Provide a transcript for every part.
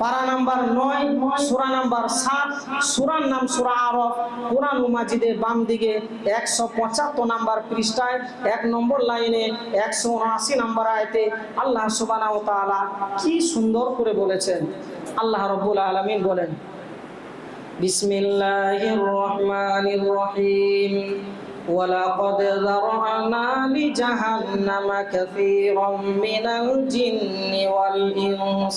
পারা নাম্বার নয় সুরা নাম্বার সাত সুরার নাম সুরা আরব কোরআন মাজিদের বাম দিকে একশো পঁচাত্তর নাম্বার পৃষ্ঠায় এক নম্বর লাইনে একশো উনআশি নাম্বার আয়তে আল্লাহ সুবানা তাআলা কি সুন্দর করে বলেছেন আল্লাহ রব্বুল আলমিন বলেন বিসমিল্লাহির রহমানির রহিম ولقد ذرأنا لجهنم كثيرا من الجن والإنس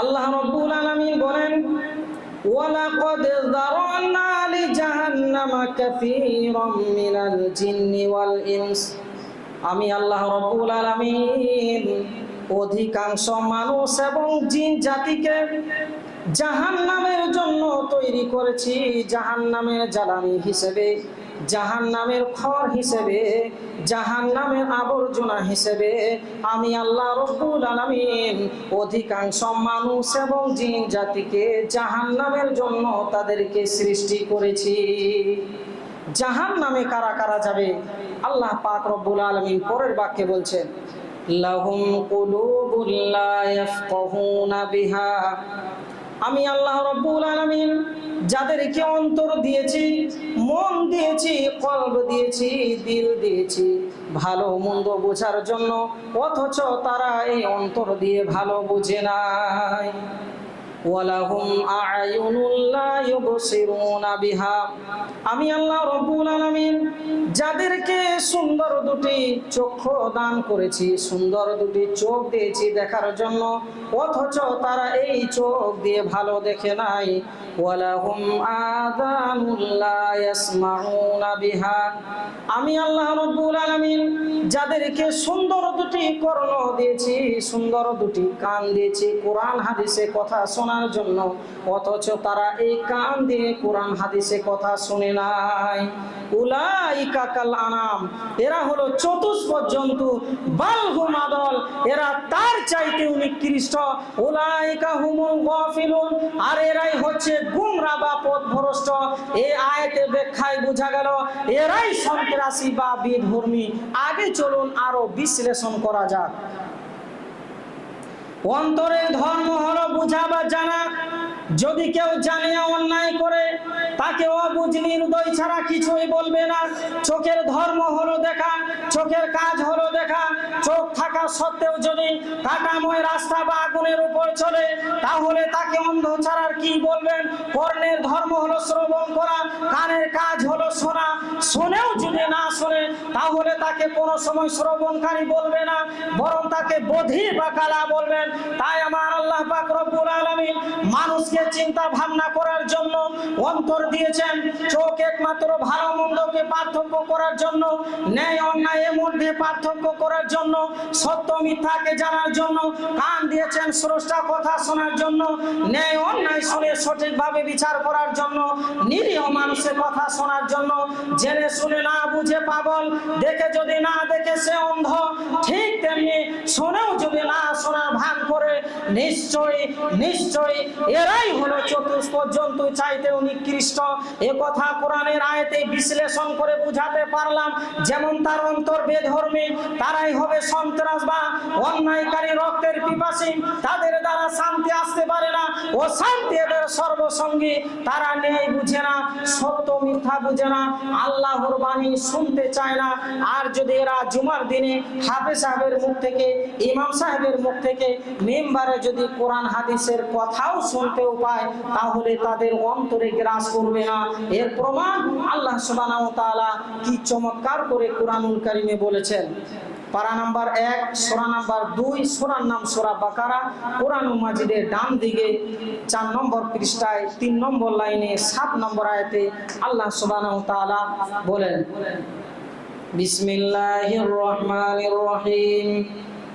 আল্লাহ রব্বুল আলামিন বলেন যারানা লিজাহান্নামা কাসীরাম মিনাল জিন্নি ওয়াল ইনস। আমি আল্লাহ রব্বুল আলামিন অধিকাংশ মানুষ এবং জিন জাতিকে জাহান্নামের জন্য তৈরি করেছি, জাহান্নামের জ্বালানি হিসেবে। জাহান্নামের খড় হিসেবে, জাহান্নামের আবর্জনা হিসেবে আমি আল্লাহ রব্বুল আলামিন অধিকাংশ মানুষ এবং জিন জাতিকে জাহান্নামের জন্য তাদেরকে সৃষ্টি করেছি। জাহান্নামে কারা কারা যাবে? আল্লাহ পাক রব্বুল আলামিন পরের বাক্যে বলছেন, লাহুম কুলুবুল লা ইয়াফকাহুনা বিহা। আমি আল্লাহ রব্বুল আলমিন যাদেরকে অন্তর দিয়েছি, মন দিয়েছি কল্প দিয়েছি, দিল দিয়েছি ভালো মন্দ বোঝার জন্য, অথচ তারা এই অন্তর দিয়ে ভালো বুঝে নাই। ওয়ালাহুম আয়ুনুল্লাহ ইউবসিরুনা বিহা। আমি আল্লাহ রব্বুল আলামিন যাদেরকে সুন্দর দুটি চক্ষু দান করেছি, সুন্দর দুটি চোখ দিয়েছি দেখার জন্য, অথচ তারা এই চোখ দিয়ে ভালো দেখে নাই। ওয়ালাহুম আযানুল্লাহ ইয়াসমাউনা বিহা। আমি আল্লাহ রব্বুল আলামিন যাদেরকে সুন্দর দুটি কর্ণ দিয়েছি, সুন্দর দুটি কান দিয়েছি, কোরআন হাদিসে কথা শোনার জন্য, অথচ তারা এই কান দিয়ে কোরআন হাদিসে কথা শুনে নাই। উলাইকা কাল আনাম। এরা হলো চতুষ্প জন্তু বালহুম আদল এরা তার চাইতে নিকৃষ্ট উলাইকা হুমুল গাফিলুন। আর এরাই হচ্ছে গুমরা বা পথভ্রষ্ট। এই আয়াতে ব্যাখ্যায় বোঝা গেল, এরাই সন্ত্রাসী বা বিধর্মী। আগে চলুন আরও বিশ্লেষণ করা যাক। অন্তরের ধর্ম হলো বুঝা বা জানা। যদি কেউ জানিয়া অন্যায় করে, তাকে অবুঝ নির্দয় ছাড়া কিছুই বলবে না। চোখের ধর্ম হলো দেখা চোখের কাজ হলো দেখা, চোখ থাকা সত্ত্বেও যদি কাটাময় রাস্তা বা আগুনের উপর চলে, তাহলে তাকে অন্ধ ছাড়ার কি বলবেন? কর্ণের ধর্ম হলো শ্রবণ করা, কানের কাজ হলো শোনা। শুনেও যদি না শোনে, তাহলে তাকে কোনো সময় শ্রবণকারী বলবে না, বরং তাকে বধির বা কালা বলবেন। তাই আমার আল্লাহ পাক রব্বুল মানুষকে চিন্তা ভাবনা করার জন্য অন্তর দিয়েছেন। চোখ একমাত্র ভালো মন্দকে পার্থক্য করার জন্য ন্যায় অন্যায়ের মধ্যে পার্থক্য করার জন্য, সত্য মিথ্যাকে জানার জন্য, কান দিয়েছেন স্রষ্টা কথা শোনার জন্য, ন্যায় অন্যায় শুনে সঠিকভাবে বিচার করার জন্য, নিরীহ মানুষের কথা শোনার জন্য, জেনে শুনে না বুঝে পাগল, দেখে যদি না দেখে সে অন্ধ, ঠিক তেমনি শুনেও যদি না শোনার ভান করে, নিশ্চয়ই নিশ্চয়ই এরাই হলো চতুষ্প জন্তু চাইতেও নিকৃষ্ট। এ কথা কোরআনের আয়তে বিশ্লেষণ করে বুঝাতে পারলাম, যেমন তার অন্তর বেধর্মী, তারাই হবে সন্ত্রাস বা অন্যায়কারী রক্তের পিপাসী। তাদের দ্বারা শান্তি আসতে পারে না। ও শান্তি এদের সর্বসঙ্গী। তারা নেই বুঝে না, সত্য মিথ্যা বুঝে না, আল্লাহর বাণী শুনতে চায় না। আর যদি এরা জুমার দিনে হাফেজ সাহেবের মুখ থেকে, ইমাম সাহেবের মুখ থেকে মেম্বারে যদি কোরআন হাদিসের কথাও শুনতেও পায়, তাহলে তাদের অন্তরে গ্রাস করবে না। এর প্রমাণ আল্লাহ তাআলা কি চমৎকার করে কোরআনুল কারিমে বলেছেন পারা নাম্বার এক সোরা নাম্বার দুই সোরার নাম সোরা বাকারা কোরআন মাজিদের ডান দিকে চার নম্বর পৃষ্ঠায় তিন নম্বর লাইনে সাত নম্বর আয়াতে আল্লাহ সুবহানাহু ওয়া তাআলা বলেন বিসমিল্লাহির রহমানির রহিম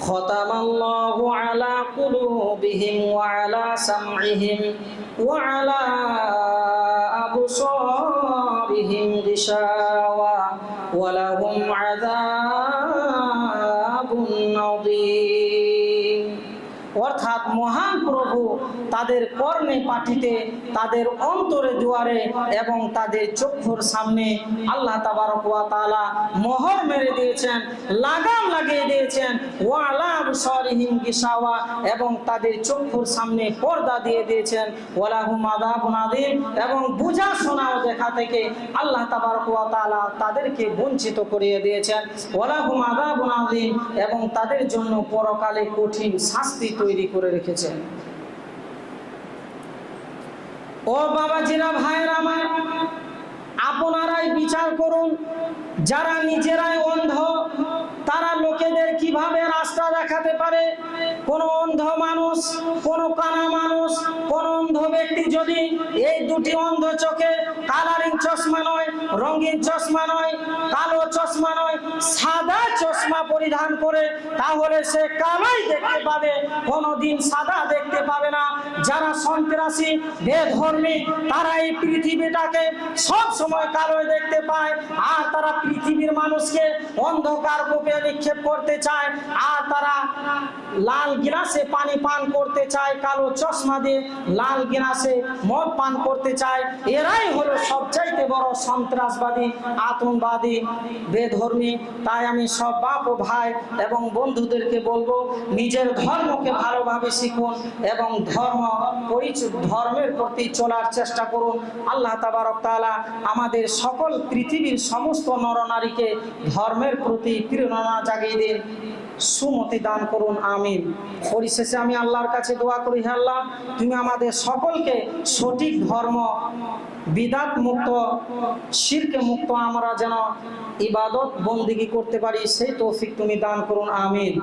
ختم الله على قلوبهم وعلى سمعهم وعلى أبصارهم غشاوة 儿子。অর্থাৎ মহান প্রভু তাদের কর্ণে পাঠিতে, তাদের অন্তরে দুয়ারে এবং তাদের চক্ষুর সামনে আল্লাহ তাবারক ওয়া মোহর মেরে দিয়েছেন, লাগাম লাগিয়ে দিয়েছেন। ওয়ালা আবসারিহিম গিশাওয়া এবং তাদের চক্ষুর সামনে পর্দা দিয়ে দিয়েছেন। আযীম এবং বুঝা শোনা দেখা থেকে আল্লাহ তাবারক ওয়া তাআলা তাদেরকে বঞ্চিত করিয়ে দিয়েছেন। আযীম এবং তাদের জন্য পরকালে কঠিন শাস্তি তৈরি করে রেখেছেন। ও বাবাজিরা ভাইয়ের আমার, আপনারাই বিচার করুন, যারা নিজেরাই অন্ধ, তারা লোকেদের কীভাবে রাস্তা দেখাতে পারে? কোন অন্ধ মানুষ, কোন কানা মানুষ, কোন ব্যক্তি যদি এই দুটি অন্ধ চোখে কালারিং চশমা নয়, রঙিন চশমা নয়, কালো চশমা নয়, সাদা চশমা পরিধান করে, তাহলে সে কালোই দেখতে পাবে, কোনোদিন সাদা দেখতে পাবে না। যারা সন্ত্রাসী, বেধর্মী, তারা এই পৃথিবীটাকে সব সময় কালোই দেখতে পায়, আর তারা পৃথিবীর মানুষকে অন্ধকার কূপে নিক্ষেপ করতে চায়, আর তারা লাল গিলাসে পানি পান করতে চায়, কালো চশমা দিয়ে লাল গিলাসে মদ পান করতে চায়, এরাই হলো সবচাইতে বড় সন্ত্রাসবাদী, আতঙ্কবাদী, বেধর্মী। তাই আমি সব বাপ ও ভাই এবং বন্ধুদেরকে বলব, নিজের ধর্মকে ভালোভাবে শিখুন এবং ধর্ম ধর্মের প্রতি চলার চেষ্টা করুন। আল্লাহ তাবারক তাআলা আমাদের সকল পৃথিবীর সমস্ত নরনারীকে ধর্মের প্রতি প্রেরণা জাগিয়ে দিন। সুমতি দান করুন, আমিন। পরিশেষে আমি আল্লাহর কাছে দোয়া করি, হে আল্লাহ, তুমি আমাদের সকলকে সঠিক ধর্ম বিদাত মুক্ত, শিরকে মুক্ত আমরা যেন ইবাদত বন্দিগি করতে পারি, সেই তৌফিক তুমি দান করুন, আমিন।